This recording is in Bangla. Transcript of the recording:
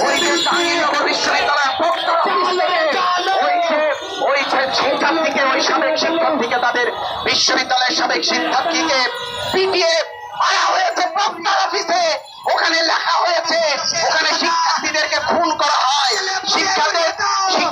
ওই যে বিশ্ববিদ্যালয়ের ওই যে সাবেক শিক্ষার্থীকে তাদের বিশ্ববিদ্যালয়ের সাবেক শিক্ষার্থীকে পিটিয়ে মারা হয়েছে